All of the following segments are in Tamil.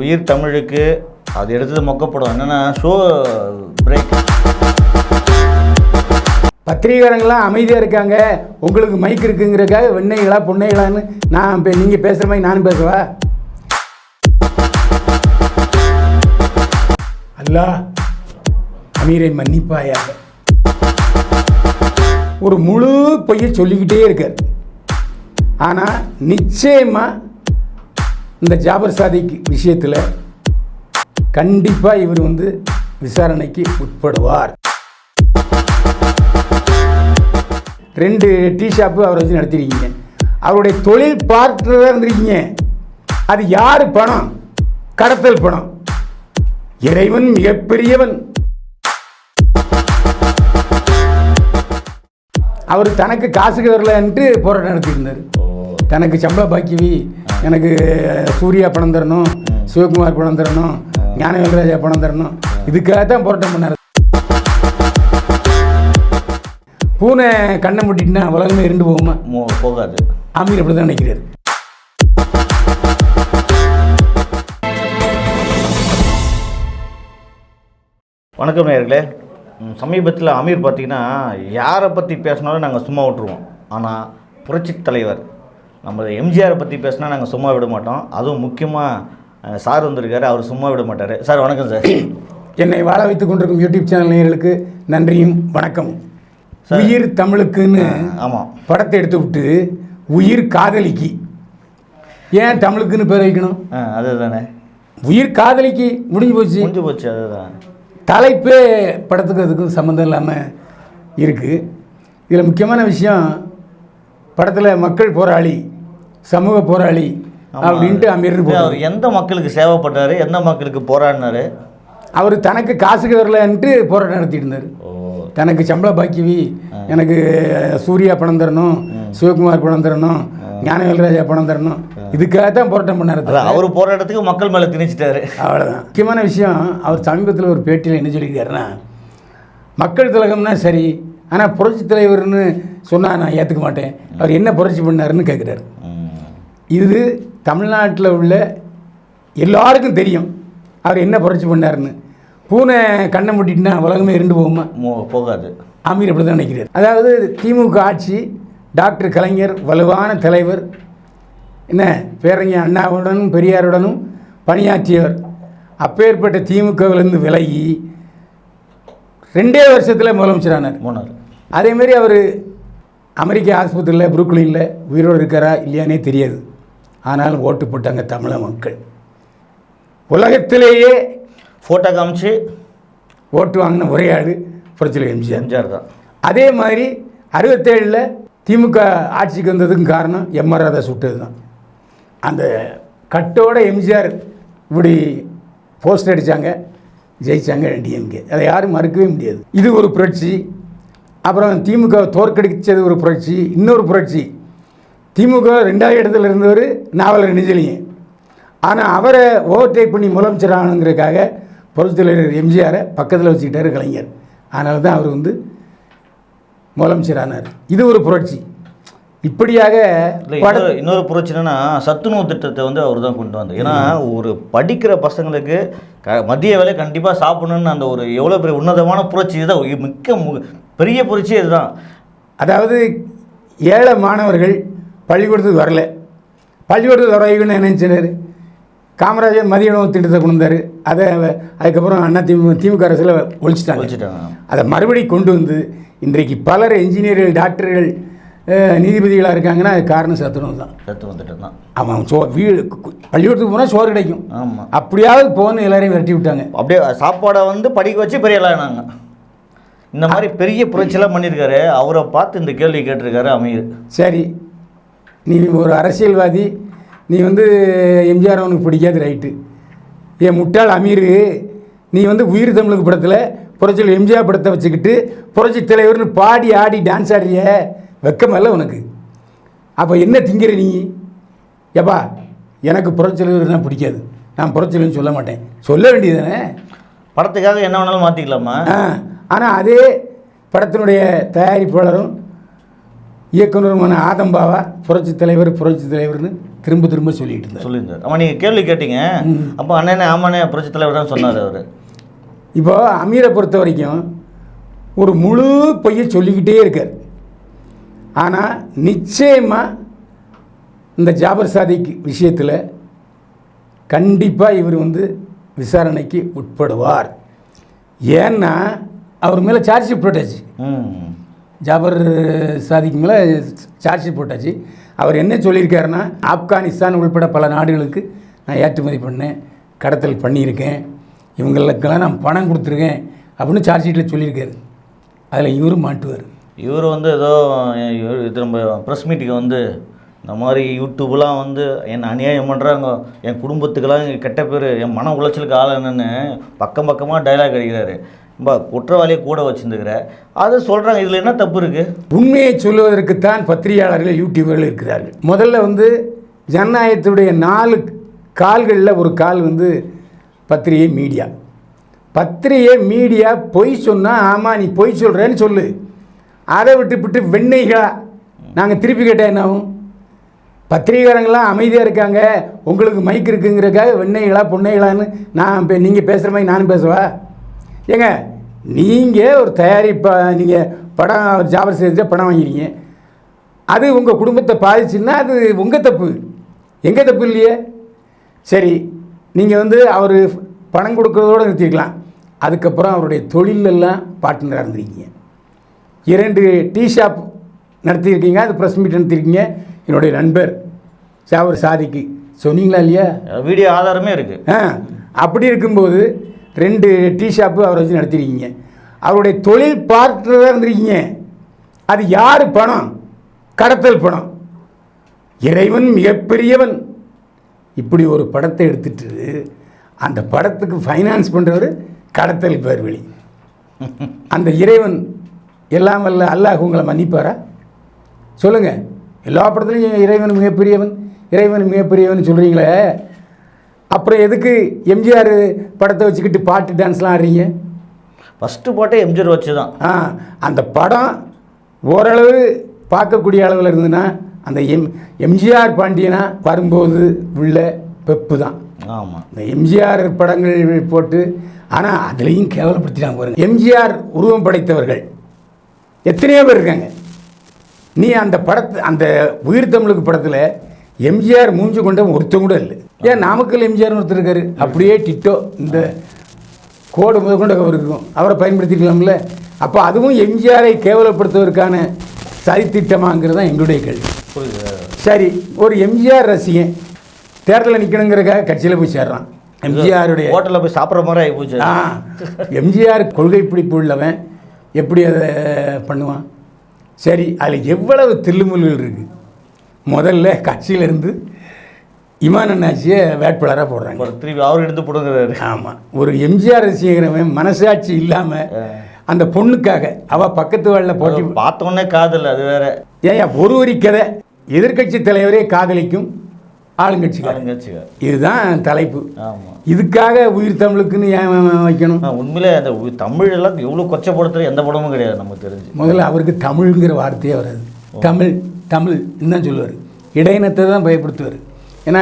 உயிர் தமிழுக்கு அது எடுத்தது மொக்கப்படும். என்னென்னா ஷோ பிரேக் பத்திரிகைக்காரங்களாம் அமைதியாக இருக்காங்க. உங்களுக்கு மைக் இருக்குங்கிறக்காக வெண்ணைகளா பொன்னைகளான்னு நான் இப்போ நீங்கள் பேசுகிற மாதிரி நானும் பேசுவா? அல்லாஹ் அமீரை மன்னிப்பாயா ஒரு முழு பொய்யை சொல்லிக்கிட்டே இருக்கார். ஆனால் நிச்சயமாக இந்த ஜாபர் சாதிக் விஷயத்தில் கண்டிப்பாக இவர் வந்து விசாரணைக்கு உட்படுவார். ரெண்டு டீ ஷாப்பு அவரை வச்சு நடத்திருக்கீங்க. அவருடைய தொழில் பார்ட்னராக இருந்திருக்கீங்க. அது யார் பணம்? கடத்தல் பணம். இறைவன் மிகப்பெரியவன். அவர் தனக்கு காசுக்கு வரலன்ட்டு போராட்டம் நடத்தியிருந்தார். தனக்கு சம்பள பாக்கிவி எனக்கு சூர்யா பணம் தரணும் சிவகுமார் பணம் தரணும் ஞானவேல்ராஜா பணம் தரணும். இதுக்காக தான் போராட்டம் பண்ணார். பூனை கண்ணை முட்டிட்டுனா உலகமே இருண்டு போகுமா? போகாது. அமீர் அப்படி தான் நினைக்கிறார். வணக்கம் நேயர்களே. ம், சமீபத்தில் அமீர் பார்த்தீங்கன்னா யாரை பற்றி பேசினாலும் நாங்கள் சும்மா விட்டுருவோம். ஆனால் புரட்சித் தலைவர் நம்ம எம்ஜிஆரை பற்றி பேசினா நாங்கள் சும்மா விட மாட்டோம். அதுவும் முக்கியமாக சார் வந்திருக்காரு அவர் சும்மா விட மாட்டார். சார் வணக்கம் சார். என்னை வாழ வைத்துக் கொண்டிருக்கும் யூடியூப் சேனல் நேயர்களுக்கு நன்றியும் வணக்கமும் உயிர் தமிழுக்குன்னு ஆமாம் படத்தை எடுத்து விட்டு உயிர் காதலிக்கு. ஏன் தமிழுக்குன்னு பேர் வைக்கணும்? அதுதானே. உயிர் காதலிக்கு முடிஞ்சு போச்சு. முடிஞ்சு போச்சு அதுதான். தலைப்பே படத்துக்கு அதுக்கும் சம்மந்தம் இல்லாமல் இருக்குது இதில் முக்கியமான விஷயம் படத்தில் மக்கள் போராளி சமூக போராளி அப்படின்ட்டு போட்டார் அவர் எந்த மக்களுக்கு சேவைப்பட்டாரு? எந்த மக்களுக்கு போராடினாரு? அவர் தனக்கு காசுக்கு வரலன்ட்டு போராட்டம் நடத்திட்டு இருந்தார் தனக்கு சம்பள பாக்கிவி எனக்கு சூர்யா பணம் தரணும் சிவகுமார் பணம் தரணும் ஞானவேல்ராஜா பணம் தரணும். இதுக்காக தான் போராட்டம் பண்ணார் அவர் போராட்டத்துக்கு மக்கள் மேலே திணிச்சிட்டாரு. அவ்வளோதான் முக்கியமான விஷயம் அவர் சமீபத்தில் ஒரு பேட்டியில் என்ன சொல்லியிருக்காருன்னா மக்கள் திலகம்னா சரி ஆனால் புரட்சி தலைவர்னு சொன்னால் நான் ஏற்றுக்க மாட்டேன். அவர் என்ன புரட்சி பண்ணாருன்னு கேட்குறாரு. இது தமிழ்நாட்டில் உள்ள எல்லாருக்கும் தெரியும். அவர் என்ன புரட்சி பண்ணாருன்னு. பூனை கண்ணை முட்டிட்டுனா உலகமே இருண்டு போகுமா? போகாது. அமீர் அப்படி தான் நினைக்கிறார். அதாவது திமுக ஆட்சி டாக்டர் கலைஞர் வலுவான தலைவர் என்ன பேரறிஞர் அண்ணாவுடனும் பெரியாருடனும் பணியாற்றியவர். அப்பேற்பட்ட திமுகவிலிருந்து விலகி ரெண்டே வருஷத்தில் முதலமைச்சரானார். மூணார் அதேமாரி அவர் அமெரிக்க ஆஸ்பத்திரியில் புருக்லினில் உயிரோடு இருக்காரா இல்லையானே தெரியாது. ஆனாலும் ஓட்டு போட்டாங்க தமிழக மக்கள். உலகத்திலேயே ஃபோட்டோ காமிச்சு ஓட்டு வாங்கின ஒரே ஆள் புரட்சியில் எம்ஜிஆர். எம்ஜிஆர் தான். அதே மாதிரி அறுபத்தேழில் திமுக ஆட்சிக்கு வந்ததுக்கும் காரணம் எம்ஆர் ராதா சுட்டது தான். அந்த கட்டோட எம்ஜிஆர் இப்படி போஸ்ட் அடித்தாங்க ஜெயிச்சாங்க டிஎம்கே அதை யாரும் மறுக்கவே முடியாது. இது ஒரு புரட்சி. அப்புறம் திமுக தோற்கடிச்சது ஒரு புரட்சி இன்னொரு புரட்சி. திமுக ரெண்டாவது இடத்துல இருந்தவர் நாவலர் நெஞ்சலியன் ஆனால் அவரை ஓவர்டேக் பண்ணி முதலமைச்சர் ஆகணுங்கிறதுக்காக புரட்சித் தலைவர் எம்ஜிஆரை பக்கத்தில் வச்சுக்கிட்டாரு கலைஞர். அதனால தான் அவர் வந்து முதலமைச்சர் ஆனார் இது ஒரு புரட்சி. இப்படியாக இன்னொரு இன்னொரு பிரச்சனைனா சத்துணவு திட்டத்தை வந்து அவர் தான் கொண்டு வந்தார். ஏன்னா ஒரு படிக்கிற பசங்களுக்கு க மதிய வேலை கண்டிப்பாக சாப்பிடணும்னு அந்த ஒரு எவ்வளோ பெரிய உன்னதமான புரட்சி இதுதான். இது மிக்க மு- பெரிய புரட்சி இதுதான். அதாவது ஏழை மாணவர்கள் பள்ளிக்கூடத்துக்கு வரல. பள்ளிக்கூடத்துக்கு வரவைக்குன்னு என்ன நினச்சினார் காமராஜர் மதிய உணவு திட்டத்தை கொண்டு வந்தார். அதை அதுக்கப்புறம் அண்ணா திமுக திமுக அரசில் ஒழிச்சிட்டாங்க. அதை மறுபடி கொண்டு வந்து இன்றைக்கு பலர் என்ஜினியர்கள் டாக்டர்கள் நீதிபதிகளாக இருக்காங்கன்னா அது காரணம் சத்துணவு தான். சத்துணவு திட்டம் தான். அவன் சோ வீடு பள்ளிக்கூடத்துக்கு போனால் சோறு கிடைக்கும். ஆமாம் அப்படியாவது போன்னு எல்லாரையும் விரட்டி விட்டாங்க. அப்படியே சாப்பாடை வந்து படிக்க வச்சு பெரிய ஆளானாங்க இந்த மாதிரி பெரிய புரட்சியெல்லாம் பண்ணியிருக்காரு. அவரை பார்த்து இந்த கேள்வி கேட்டிருக்காரு அமீர். சரி நீ ஒரு அரசியல்வாதி நீ வந்து எம்ஜிஆர் அவனுக்கு பிடிக்காது ரைட்டு. ஏன் முட்டாள் அமீர் நீ வந்து உயிர் தமிழுக்கு படத்தில் புரட்சியில் எம்ஜிஆர் படத்தை வச்சுக்கிட்டு புரட்சி தலைவர்னு பாடி ஆடி டான்ஸ் ஆடுறிய? வெக்கமல்ல உனக்கு. அப்போ என்ன திங்கிற நீ? ஏப்பா எனக்கு புரட்சி தலைவர்னா பிடிக்காது. நான் புரட்சி தலைவர்னு சொல்ல மாட்டேன். சொல்ல வேண்டியதானே படத்துக்காக என்ன வேணாலும் மாற்றிக்கலாமா ஆனால் அதே படத்தினுடைய தயாரிப்பாளரும் இயக்குனருமான ஆதம்பாவா புரட்சி தலைவர் புரட்சி தலைவர்னு திரும்ப திரும்ப சொல்லிட்டு இருந்தார். சொல்லியிருந்தார் ஆமாம் நீங்கள் கேள்வி கேட்டீங்க. அப்போ அண்ணனே ஆமாண்ணே புரட்சி தலைவர் தான் சொன்னார் அவர். இப்போ அமீரை பொறுத்த வரைக்கும் ஒரு முழு பொய்யை சொல்லிக்கிட்டே இருக்கார். ஆனால் நிச்சயமாக இந்த ஜாபர் சாதிக் விஷயத்தில் கண்டிப்பாக இவர் வந்து விசாரணைக்கு உட்படுவார். ஏன்னா அவர் மேலே சார்ஜ் போட்டாச்சு ஜாபர் சாதிக்கு மேலே சார்ஜ் ஷீட் போட்டாச்சு. அவர் என்ன சொல்லியிருக்காருன்னா ஆப்கானிஸ்தான் உள்பட பல நாடுகளுக்கு நான் ஏற்றுமதி பண்ணேன் கடத்தல் பண்ணியிருக்கேன் இவங்களுக்கெல்லாம் நான் பணம் கொடுத்துருக்கேன் அப்படின்னு சார்ஜ் ஷீட்டில் சொல்லியிருக்காரு. அதில் இவரும் மாட்டுவார். இவர் வந்து ஏதோ திரும்ப இது நம்ம ப்ரெஸ் மீட்டுக்கு வந்து இந்த மாதிரி யூடியூப்லாம் வந்து என்னை அநியாயம் பண்ணுறாங்க என் குடும்பத்துக்கெல்லாம் கெட்ட பேர் என் மன உளைச்சலுக்கு ஆள் என்னன்னு பக்கம் பக்கமாக டைலாக் அடிக்கிறாரு. குற்றவாளியை கூட வச்சுருந்துக்கிற. அது சொல்கிறாங்க இதில் என்ன தப்பு இருக்குது உண்மையை சொல்லுவதற்குத்தான் பத்திரிகையாளர்கள் யூடியூபர்கள் இருக்கிறார்கள். முதல்ல வந்து ஜனநாயகத்துடைய நாலு கால்களில் ஒரு கால் வந்து பத்திரிகை மீடியா. பத்திரிகை மீடியா பொய் சொன்னால் ஆமாம் நீ பொய் சொல்கிறேன்னு சொல்லு. அதை விட்டுவிட்டு வெண்ணெய்களா? நாங்கள் திருப்பி கேட்டால் என்ன ஆகும்? பத்திரிகைக்காரங்களாம் அமைதியாக இருக்காங்க. உங்களுக்கு மைக் இருக்குங்கிறக்காக வெண்ணெய்களா பொன்னைகளான்னு நான் நீங்கள் பேசுகிற மாதிரி நானும் பேசுவேன் ஏங்க நீங்கள் ஒரு தயாரிப்பா நீங்கள் படம் ஜாபர் செஞ்ச படம் வாங்கிறீங்க அது உங்கள் குடும்பத்தை பாதிச்சுன்னா அது உங்கள் தப்பு. எங்கள் தப்பு இல்லையே? சரி நீங்கள் வந்து அவர் பணம் கொடுக்கறதோடு நிறுத்திக்கலாம் அதுக்கப்புறம் அவருடைய தொழிலெல்லாம் பார்ட்னராக இருந்திருக்கீங்க. இரண்டு டீ ஷாப் நடத்தியிருக்கீங்க அது ப்ரெஸ் மீட் நடத்தியிருக்கீங்க என்னுடைய நண்பர் ஜாவர் சாதிக்கு. சொன்னீங்களா இல்லையா? வீடியோ ஆதாரமே இருக்குது ஆ அப்படி இருக்கும்போது ரெண்டு டீ ஷாப்பு அவரை வச்சு நடத்திருக்கீங்க. அவருடைய தொழில் பார்ட்னராக இருந்திருக்கீங்க. அது யார் பணம்? கடத்தல் பணம். இறைவன் மிகப்பெரியவன். இப்படி ஒரு படத்தை எடுத்துட்டு அந்த படத்துக்கு ஃபைனான்ஸ் பண்ணுறவர் கடத்தல் பேர் வழி அந்த இறைவன் எல்லாம் வல்ல அல்லாஹ் உங்களை மன்னிப்பாரா? சொல்லுங்கள் எல்லா படத்துலையும் இறைவன் மிகப்பெரியவன் இறைவன் மிகப்பெரியவன் சொல்கிறீங்களே அப்புறம் எதுக்கு எம்ஜிஆர் படத்தை வச்சுக்கிட்டு பாட்டு டான்ஸ்லாம் ஆடுறீங்க? ஃபஸ்ட்டு போட்டே எம்ஜிஆர் வச்சு தான் ஆ அந்த படம் ஓரளவு பார்க்கக்கூடிய அளவில் இருந்ததுன்னா அந்த எம் எம்ஜிஆர் பாண்டியனா வரும்போது உள்ள பெப்பு தான் ஆமாம் இந்த எம்ஜிஆர் படங்கள் போட்டு ஆனால் அதுலேயும் கேவலப்படுத்திட்டாங்க பாருங்க. எம்ஜிஆர் உருவம் படைத்தவர்கள். எத்தனையோ பேர் இருக்காங்க. நீ அந்த படத்து அந்த உயிர் தமிழுக்கு படத்தில் எம்ஜிஆர் மூஞ்சி கொண்ட ஒருத்தன் கூட இல்லை. ஏன் நாமக்கல் எம்ஜிஆர் ஒருத்தர் இருக்காரு. அப்படியே டிட்டோ இந்த கோடு முதல் கொண்டு அவர் இருக்கும். அவரை பயன்படுத்திக்கலாம்ல. அப்போ அதுவும் எம்ஜிஆரை கேவலப்படுத்துவதற்கான சரித்திட்டமாங்கிறது தான் எங்களுடைய கேள்வி. சரி ஒரு எம்ஜிஆர் ரசிகன் தேர்தலில் நிற்கணுங்கிறக்காக கட்சியில் போய் சேர்றான். எம்ஜிஆருடைய ஹோட்டலில் போய் சாப்பிட்ற மாதிரி ஆகி போச்சு. ஆ எம்ஜிஆர் கொள்கை பிடிப்பு உள்ளவன் எப்படி அதை பண்ணுவான்? சரி அதில் எவ்வளவு தில்லுமுல்கள் இருக்குது முதல்ல கட்சியிலேருந்து இமான் அண்ணாச்சியை வேட்பாளராக போடுறாங்க. ஒரு திருப்பி அவர் எடுத்து போடுங்கிறாரு ஆமாம் ஒரு எம்ஜிஆர் ரசிகரவன் மனசாட்சி இல்லாமல் அந்த பொண்ணுக்காக அவள் பக்கத்து வாழில் போட்டி பார்த்தோன்னே காதல் அது வேற. ஏன் ஒரு வரி கதை. எதிர்க்கட்சி தலைவரே காதலிக்கும் ஆளுங்கட்சிக்காரன் ஆளுங்கட்சிங்க இதுதான் தலைப்பு. இதுக்காக உயிர் தமிழுக்குன்னு ஏன் வைக்கணும்? உண்மையிலே அந்த உ- தமிழ் எல்லாம் எவ்வளோ கொச்சப்படுத்துற எந்த படமும் கிடையாது நமக்கு தெரிஞ்சு. முதல்ல அவருக்கு தமிழ்ங்கிற வார்த்தையே வராது. தமிழ் தமிழ் தான் சொல்லுவார். இடையினத்தை தான் பயப்படுத்துவார். ஏன்னா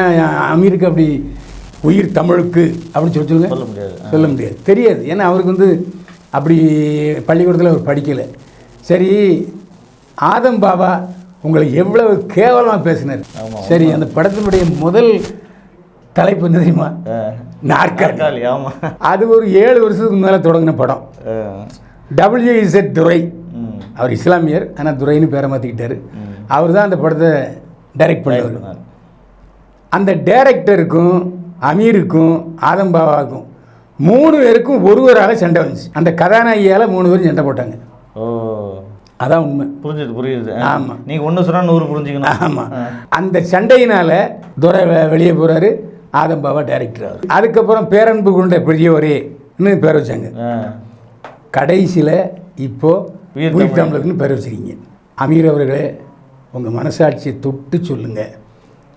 அமீருக்கு அப்படி உயிர் தமிழுக்கு அப்படின்னு சொல்லி சொல்லுங்க. சொல்ல முடியாது. சொல்ல முடியாது. தெரியாது. ஏன்னா அவருக்கு வந்து அப்படி பள்ளிக்கூடத்தில் அவர் படிக்கலை. சரி ஆதம் பாபா உங்களை எவ்வளவு கேவலமாக பேசினார். சரி அந்த படத்தினுடைய முதல் தலைப்பு என்ன தெரியுமா. நாற்காலி. ஆமாம் அது ஒரு ஏழு வருஷத்துக்கு மேலே தொடங்கின படம். டபிள்யூஇசட் துரை. ம். அவர் இஸ்லாமியர். ஆனால் துரைன்னு பேரை மாற்றிக்கிட்டாரு. அவர் தான் அந்த படத்தை டைரக்ட் பண்ணவர் அந்த டைரக்டருக்கும் அமீருக்கும் ஆதம் பாபாவுக்கும் மூணு பேருக்கும் ஒருவரால் சண்டை வந்துச்சு. அந்த கதாநாயகியால் மூணு பேரும் சண்டை போட்டாங்க. ஓ. அதான் உண்மை. புரிஞ்சுது புரியுது. ஆமா. நீங்கள் ஒன்று சொன்னால் நூறு புரிஞ்சுக்கணும். ஆமாம் அந்த சண்டையினால் துரை வெளியே போகிறாரு ஆதம் பாபா டைரக்டர் அவர் அதுக்கப்புறம் பேரன்பு கொண்ட பெரியவரே இன்னும் பேர் வச்சாங்க. கடைசியில் இப்போ உயிர் உயிர் தமிழுக்குன்னு பேர் வச்சிருக்கீங்க. அமீர் அவர்களே உங்கள் மனசாட்சியை தொட்டு சொல்லுங்கள்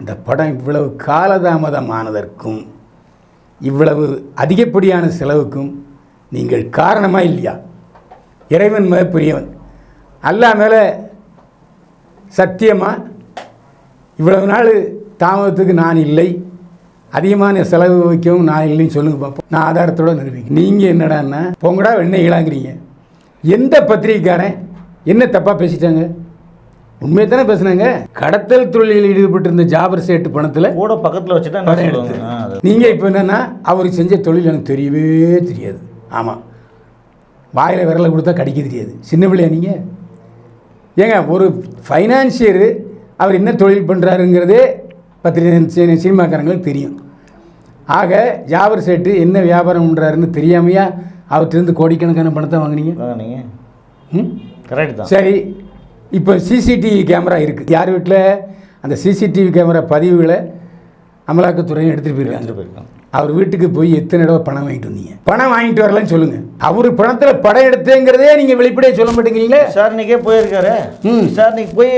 இந்த படம் இவ்வளவு காலதாமதமானதற்கும் இவ்வளவு அதிகப்படியான செலவுக்கும் நீங்கள் காரணமா இல்லையா? இறைவன் மிகப்பெரியவன். அல்லா மேலே சத்தியமாக இவ்வளவு நாள் தாமதத்துக்கு நான் இல்லை. அதிகமான செலவு வைக்கவும் நான் இல்லைன்னு சொல்லுங்க பார்ப்போம் நான் ஆதாரத்தோட நிரூபிக்க நீங்கள் என்னடான்னா பொங்கடா வெண்ணெய்களாங்கிறீங்க எந்த பத்திரிக்கைக்காரன் என்ன தப்பாக பேசிட்டாங்க? உண்மையை தானே பேசுனாங்க? கடத்தல் தொழிலில் ஈடுபட்டிருந்த ஜாபர் சேட்டு பணத்தில் கூட பக்கத்தில் வச்சு தான் என்ன படம் எடுத்து. நீங்கள் இப்போ என்னென்னா அவர் செஞ்ச தொழில் எனக்கு தெரியவே தெரியாது. ஆமாம் வாயில் விரலை கொடுத்தா கடிக்க தெரியாது. சின்ன பிள்ளையா நீங்கள் ஏங்க ஒரு ஃபைனான்சியரு அவர் என்ன தொழில் பண்ணுறாருங்கிறதே பத்திரிகை சினிமாக்காரங்களுக்கு தெரியும். ஆக ஜாபர் சேட்டு என்ன வியாபாரம் பண்ணுறாருன்னு தெரியாமையா அவர்கிட்டருந்து கோடிக்கணக்கான பணத்தை வாங்குனீங்க? நீங்கள் ம்? கரெக்ட் சரி. இப்போ சிசிடிவி கேமரா இருக்குது யார் வீட்டில் அந்த சிசிடிவி கேமரா பதிவுகளை அமலாக்கத்துறையும் எடுத்துகிட்டு போயிருக்காங்க. அவர் வீட்டுக்கு போய் எத்தனை தடவை பணம் வாங்கிட்டு வந்தீங்க? பணம் வாங்கிட்டு வரலன்னு சொல்லுங்க. அவர் பணத்தில் படம் எடுத்தேங்கிறதே நீங்கள் வெளிப்படையாக சொல்ல மாட்டேங்கிறீங்களே? விசாரணைக்கே போயிருக்காரு. ம். விசாரணைக்கு போய்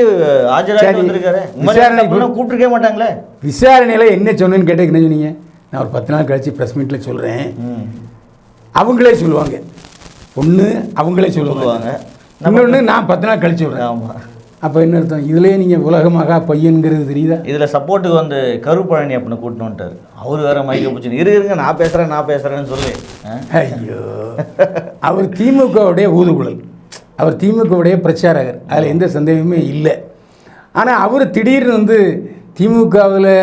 ஆஜராகி. வந்திருக்காரு. கூப்பிட்டுருக்கே மாட்டாங்களே? விசாரணையில் என்ன சொன்னேன்னு கேட்டதுக்கு என்ன சொன்னீங்க? நான் ஒரு பத்து நாள் கழிச்சு ப்ரெஸ் மீட்டில் சொல்கிறேன் அவங்களே சொல்லுவாங்க. ஒன்று அவங்களே சொல்லுவாங்க. இன்னொன்று நான் பத்து நாள் கழிச்சு விட்றேன். ஆமாம் அப்போ என்ன அர்த்தம்? இதுலேயே நீங்கள் உலகமாக பையன்கிறது தெரியுதா? இதில் சப்போர்ட்டுக்கு வந்து கருப்பழனி அப்படின்னு கூட்டின்னு வந்துட்டார். அவர் வேற மைக்க பிடிச்சி இரு இருங்க நான் பேசுகிறேன் நான் பேசுகிறேன்னு சொல்லி? ஐயோ. அவர் திமுகவுடைய ஊதுகுழல். அவர் திமுகவுடைய பிரச்சாரகர். அதில் எந்த சந்தேகமே இல்லை. ஆனால் அவர் திடீர்னு வந்து திமுகவில்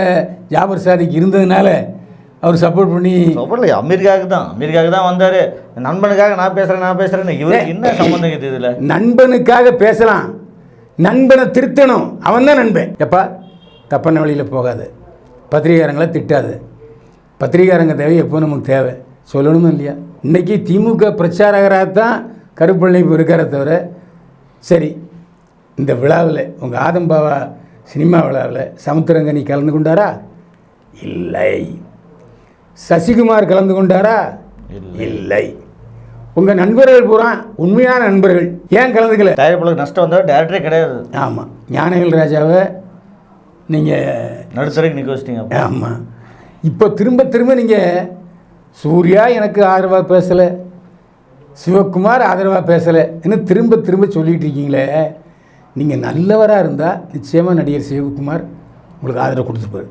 ஜாபர் சாதிக்கு இருந்ததுனால அவர் சப்போர்ட் பண்ணி சொல்லலை அமெரிக்காவுக்கு தான். அமெரிக்காவுக்கு தான் வந்தார். நண்பனுக்காக நான் பேசுகிறேன் நான் பேசுகிறேன்னு இவருக்கு என்ன சம்மந்தம் இருக்குது இதில்? நண்பனுக்காக பேசலாம். நண்பனை திருத்தணும். அவன் தான் நண்பன். எப்பா தப்பான வழியில் போகாத. பத்திரிகாரங்களை திட்டாத. பத்திரிகாரங்க தேவை எப்போ நமக்கு தேவை. சொல்லணுமா இல்லையா? இன்றைக்கி திமுக பிரச்சாரகராக தான் கருப்பள்ளி இப்போ இருக்காரே தவிர சரி இந்த விழாவில் உங்கள் ஆதம்பாவா சினிமா விழாவில் சமுத்திரங்கனி கலந்து கொண்டாரா? இல்லை. சசிகுமார் கலந்து கொண்டாரா? இல்லை. உங்கள் நண்பர்கள் பூரா உண்மையான நண்பர்கள். ஏன் கலந்துக்கல? தயாரிப்பாளருக்கு நஷ்டம் வந்தால் டேரக்டரே கிடையாது. ஆமாம் ஞானவேல் ராஜாவை நீங்கள் நடுத்தரைக்கு நிற்க வச்சிட்டீங்க. ஆமாம் இப்போ திரும்ப திரும்ப நீங்கள் சூர்யா எனக்கு ஆதரவாக பேசலை சிவகுமார் ஆதரவாக பேசலை இன்னும் திரும்ப திரும்ப சொல்லிட்டு இருக்கீங்களே நீங்கள் நல்லவராக இருந்தால் நிச்சயமாக நடிகர் சிவகுமார் உங்களுக்கு ஆதரவு கொடுத்துருப்பாரு.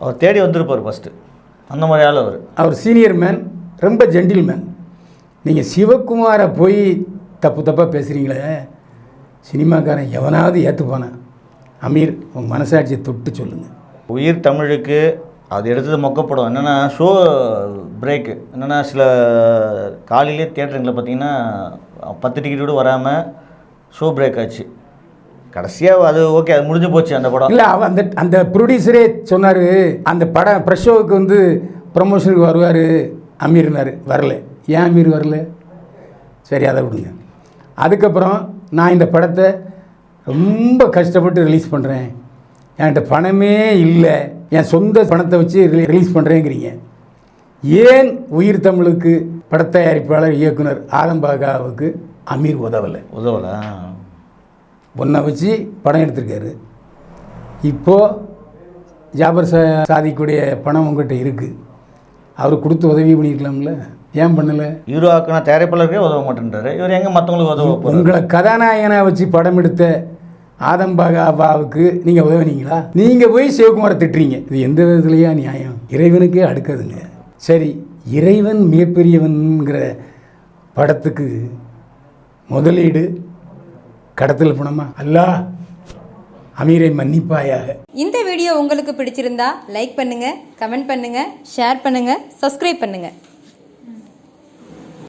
அவர் தேடி வந்திருப்பார் ஃபஸ்ட்டு அந்த மாதிரி ஆள் அவர். அவர் சீனியர் மேன் ரொம்ப ஜென்டில் மேன் நீங்கள் சிவகுமாரை போய் தப்பு தப்பாக பேசுகிறீங்களே சினிமாக்காரன் எவனாவது ஏற்றுப்பானா அமீர் உங்கள் மனசாட்சியை தொட்டு சொல்லுங்கள் உயிர் தமிழுக்கு அது எடுத்தது மொக்கப்படம் என்னென்னா ஷோ பிரேக்கு என்னென்னா சில காலையிலே தியேட்டருங்களில் பார்த்தீங்கன்னா பத்து டிக்கெட் கூட வராமல் ஷோ பிரேக் ஆச்சு. கடைசியாக அது ஓகே அது முடிஞ்சு போச்சு அந்த படம். இல்லை அவன் அந்த அந்த ப்ரொடியூசரே சொன்னார் அந்த படம் ப்ரெஷ் ஷோவுக்கு வந்து ப்ரமோஷனுக்கு வருவார் அமீர்னார் வரல. ஏன் அமீர் வரல? சரி அதை விடுங்க. அதுக்கப்புறம் நான் இந்த படத்தை ரொம்ப கஷ்டப்பட்டு ரிலீஸ் பண்ணுறேன் என்கிட்ட பணமே இல்லை. என் சொந்த பணத்தை வச்சு ரிலீஸ் பண்ணுறேங்கிறீங்க ஏன் உயிர் தமிழுக்கு படத்தயாரிப்பாளர் இயக்குனர் ஆதம்பாகாவுக்கு அமீர் உதவலை? உதவல ஒன்றை வச்சு படம் எடுத்திருக்காரு. இப்போது ஜாபர் சா சாதிக்குடைய பணம் உங்கள்கிட்ட இருக்குது அவர் கொடுத்து உதவி பண்ணியிருக்கலாம்ல ஏன் பண்ணலை? ஹீரோ ஆக்குனா தயாரிப்பாளருக்கே உதவ மாட்டேன்றாரு. இவர் எங்கே மற்றவங்களுக்கு உதவ உங்களை கதாநாயகனை வச்சு படம் எடுத்த ஆதம்பாகாவுக்கு நீங்கள் உதவினீங்களா? நீங்கள் போய் சிவகுமாரை திட்டுறீங்க. இது எந்த விதத்துலையா நியாயம்? இறைவனுக்கே அடுக்காதுங்க. சரி இறைவன் மிகப்பெரியவன்கிற படத்துக்கு முதலீடு கடத்தல் பணமா? அல்லாஹ் அமீரை மன்னிப்பாயாக. இந்த வீடியோ உங்களுக்கு பிடிச்சிருந்தா லைக் பண்ணுங்க கமெண்ட் பண்ணுங்க ஷேர் பண்ணுங்க சப்ஸ்கிரைப் பண்ணுங்க.